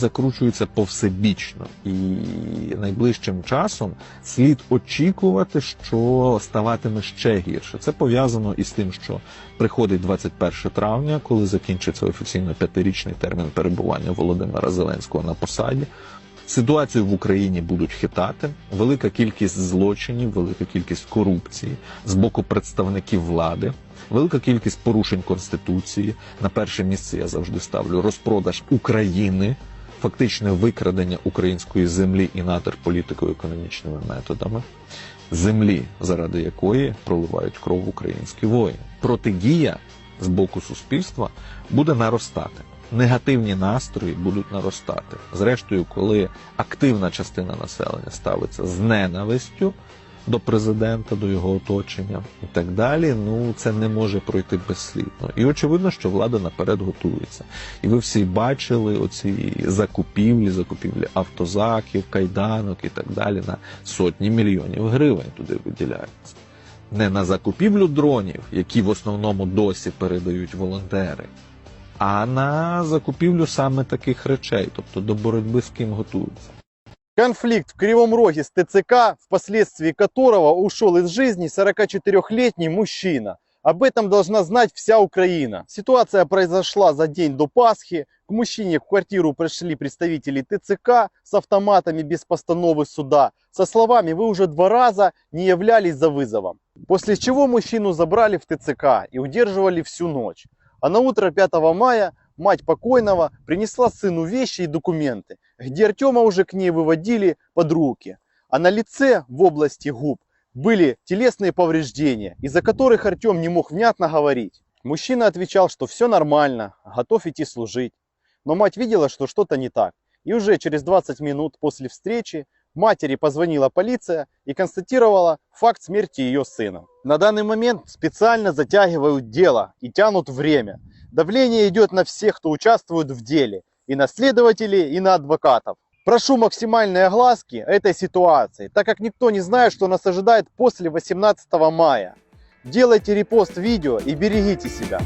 закручуються повсебічно, і найближчим часом слід очікувати, що ставатиме ще гірше. Це пов'язано із тим, що приходить 21 травня, коли закінчиться офіційно п'ятирічний термін перебування Володимира Зеленського на посаді. Ситуацію в Україні будуть хитати. Велика кількість злочинів, велика кількість корупції з боку представників влади, велика кількість порушень конституції. На перше місце я завжди ставлю розпродаж України, фактичне викрадення української землі і надр політико-економічними методами, землі, заради якої проливають кров українські воїни. Протидія з боку суспільства буде наростати. Негативні настрої будуть наростати. Зрештою, коли активна частина населення ставиться з ненавистю до президента, до його оточення і так далі, ну це не може пройти безслідно. І очевидно, що влада наперед готується. І ви всі бачили оці закупівлі, закупівлі автозаків, кайданок і так далі на сотні мільйонів гривень туди виділяються. Не на закупівлю дронів, які в основному досі передають волонтери, а на закупівлю саме таких речей, тобто до боротьби з ким готуються. Конфликт в Кривом Роге с ТЦК, впоследствии которого ушел из жизни 44-летний мужчина. Об этом должна знать вся Украина. Ситуация произошла за день до Пасхи. К мужчине в квартиру пришли представители ТЦК с автоматами без постановы суда. Со словами «Вы уже два раза не являлись за вызовом». После чего мужчину забрали в ТЦК и удерживали всю ночь. А на утро 5 мая мать покойного принесла сыну вещи и документы, где Артема уже к ней выводили под руки. А на лице в области губ были телесные повреждения, из-за которых Артем не мог внятно говорить. Мужчина отвечал, что все нормально, готов идти служить. Но мать видела, что что-то не так. И уже через 20 минут после встречи матери позвонила полиция и констатировала факт смерти ее сына. На данный момент специально затягивают дело и тянут время. Давление идет на всех, кто участвует в деле, и на следователей, и на адвокатов. Прошу максимальной огласки этой ситуации, так как никто не знает, что нас ожидает после 18 мая. Делайте репост видео и берегите себя.